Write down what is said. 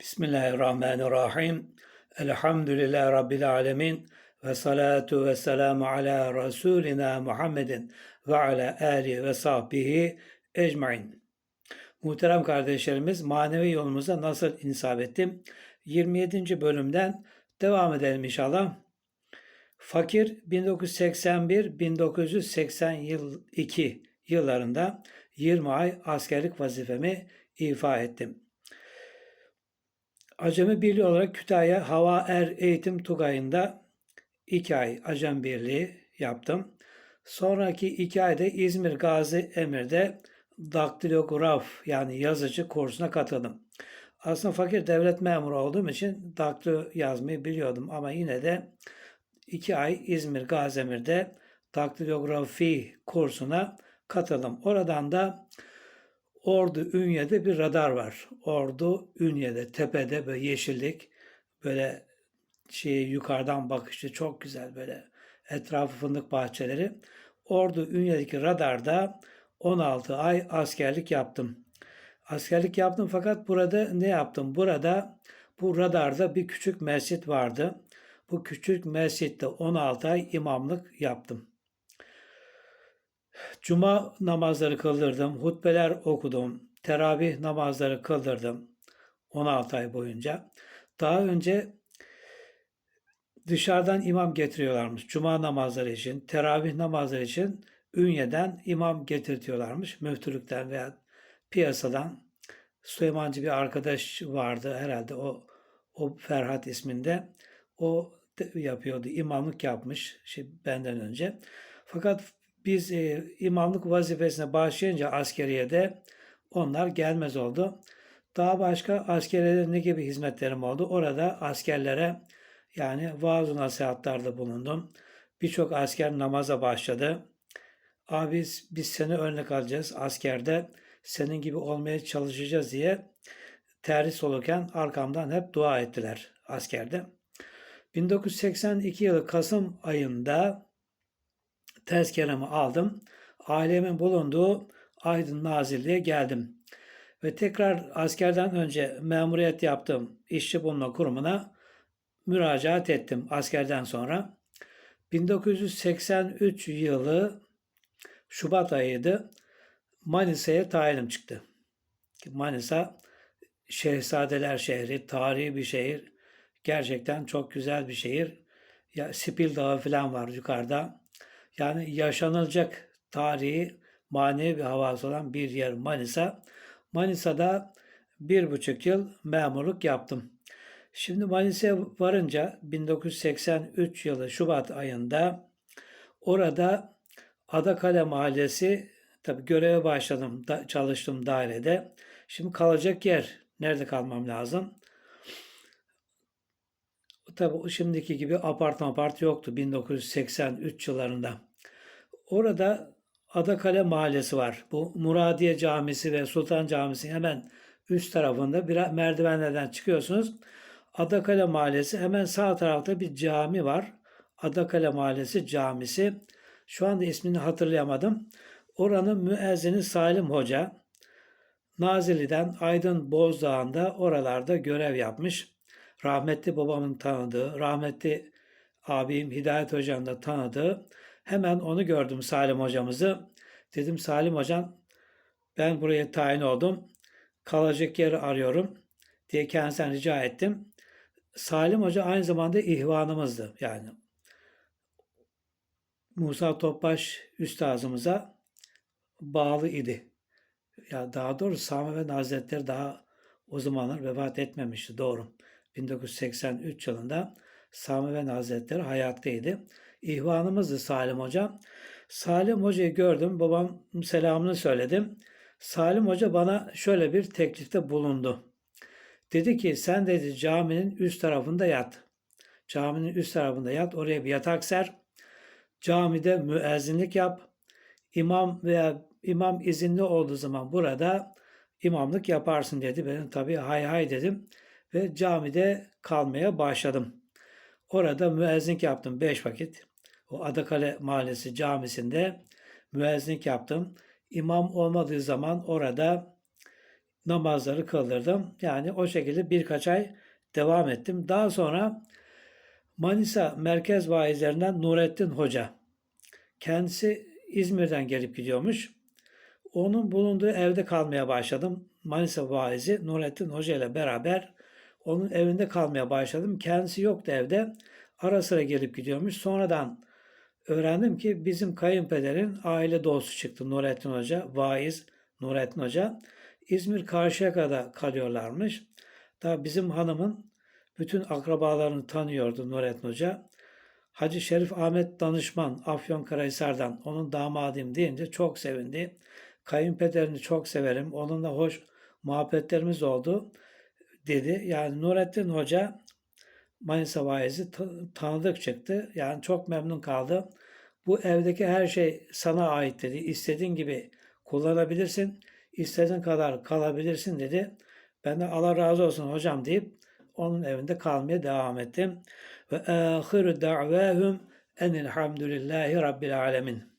Bismillahirrahmanirrahim. Elhamdülillahi Rabbil alemin. Ve salatu ve selamu ala Resulina Muhammedin ve ala alihi ve sahbihi ecmain. Muhterem kardeşlerimiz manevi yolumuza nasıl insaf ettim? 27. bölümden devam edelim inşallah. Fakir 1981-1982 yıllarında 20 ay askerlik vazifemi ifa ettim. Acemi Birliği olarak Kütahya Hava Er Eğitim Tugayı'nda 2 ay Acem Birliği yaptım. Sonraki 2 ayda İzmir Gazi Emir'de daktilograf yani yazıcı kursuna katıldım. Aslında fakir devlet memuru olduğum için daktilo yazmayı biliyordum ama yine de 2 ay İzmir Gazemir'de daktilografi kursuna katıldım. Oradan da Ordu Ünye'de bir radar var. Ordu Ünye'de tepede böyle yeşillik böyle şey yukarıdan bakışı çok güzel böyle etrafı fındık bahçeleri. Ordu Ünye'deki radarda 16 ay askerlik yaptım. Askerlik yaptım fakat burada ne yaptım? Burada bu radarda bir küçük mescit vardı. Bu küçük mescitte 16 ay imamlık yaptım. Cuma namazları kıldırdım, hutbeler okudum, teravih namazları kıldırdım 16 ay boyunca. Daha önce dışarıdan imam getiriyorlarmış. Cuma namazları için, teravih namazları için Ünye'den imam getirtiyorlarmış. Müftülükten veya piyasadan. Süleymancı bir arkadaş vardı herhalde o o Ferhat isminde. O yapıyordu. imamlık yapmış şey, benden önce. Fakat biz e, imamlık vazifesine başlayınca askeriyede onlar gelmez oldu. Daha başka askeriyede ne gibi hizmetlerim oldu? Orada askerlere yani vaaz nasihatlarda bulundum. Birçok asker namaza başladı. Abi biz, seni örnek alacağız askerde. Senin gibi olmaya çalışacağız diye terhis olurken arkamdan hep dua ettiler askerde. 1982 yılı Kasım ayında tezkeremi aldım. Ailemin bulunduğu Aydın Nazilli'ye geldim. Ve tekrar askerden önce memuriyet yaptım işçi bulma kurumuna müracaat ettim askerden sonra. 1983 yılı Şubat ayıydı. Manisa'ya tayinim çıktı. Manisa Şehzadeler şehri, tarihi bir şehir. Gerçekten çok güzel bir şehir. Ya Spil Dağı falan var yukarıda. Yani yaşanılacak tarihi, manevi bir havası olan bir yer Manisa. Manisa'da bir buçuk yıl memurluk yaptım. Şimdi Manisa'ya varınca 1983 yılı Şubat ayında orada Adakale Mahallesi tabi göreve başladım, da, çalıştım dairede. Şimdi kalacak yer, nerede kalmam lazım? Tabi şimdiki gibi apart apart yoktu 1983 yıllarında. Orada Adakale Mahallesi var. Bu Muradiye Camisi ve Sultan Camisi hemen üst tarafında bir merdivenlerden çıkıyorsunuz. Adakale Mahallesi hemen sağ tarafta bir cami var. Adakale Mahallesi Camisi. Şu anda ismini hatırlayamadım. Oranın müezzini Salim Hoca. Nazilli'den Aydın Bozdağ'ında oralarda görev yapmış. Rahmetli babamın tanıdığı, rahmetli abim Hidayet Hoca'nın da tanıdığı Hemen onu gördüm Salim hocamızı. Dedim Salim hocam ben buraya tayin oldum. Kalacak yeri arıyorum diye kendisinden rica ettim. Salim Hoca aynı zamanda ihvanımızdı. Yani Musa Topbaş üstazımıza bağlı idi. Ya daha doğrusu Sami ve Hazretleri daha o zamanlar vefat etmemişti doğru. 1983 yılında Sami ve Hazretleri hayattaydı ihvanımızdı Salim Hoca. Salim Hoca'yı gördüm. Babam selamını söyledim. Salim Hoca bana şöyle bir teklifte bulundu. Dedi ki sen dedi caminin üst tarafında yat. Caminin üst tarafında yat. Oraya bir yatak ser. Camide müezzinlik yap. İmam veya imam izinli olduğu zaman burada imamlık yaparsın dedi. Ben tabii hay hay dedim ve camide kalmaya başladım. Orada müezzinlik yaptım beş vakit o Adakale Mahallesi camisinde müezzinlik yaptım. İmam olmadığı zaman orada namazları kıldırdım. Yani o şekilde birkaç ay devam ettim. Daha sonra Manisa merkez vaizlerinden Nurettin Hoca. Kendisi İzmir'den gelip gidiyormuş. Onun bulunduğu evde kalmaya başladım. Manisa vaizi Nurettin Hoca ile beraber onun evinde kalmaya başladım. Kendisi yoktu evde. Ara sıra gelip gidiyormuş. Sonradan öğrendim ki bizim kayınpederin aile dostu çıktı Nurettin Hoca, vaiz Nurettin Hoca. İzmir Karşıyaka'da kalıyorlarmış. Daha bizim hanımın bütün akrabalarını tanıyordu Nurettin Hoca. Hacı Şerif Ahmet Danışman Afyonkarahisar'dan onun damadıyım deyince çok sevindi. Kayınpederini çok severim. Onunla hoş muhabbetlerimiz oldu dedi. Yani Nurettin Hoca Manisa vaizi ta- tanıdık çıktı. Yani çok memnun kaldı. Bu evdeki her şey sana ait dedi. İstediğin gibi kullanabilirsin. İstediğin kadar kalabilirsin dedi. Ben de Allah razı olsun hocam deyip onun evinde kalmaya devam ettim. Ve ahiru da'vahum enilhamdülillahi rabbil alemin.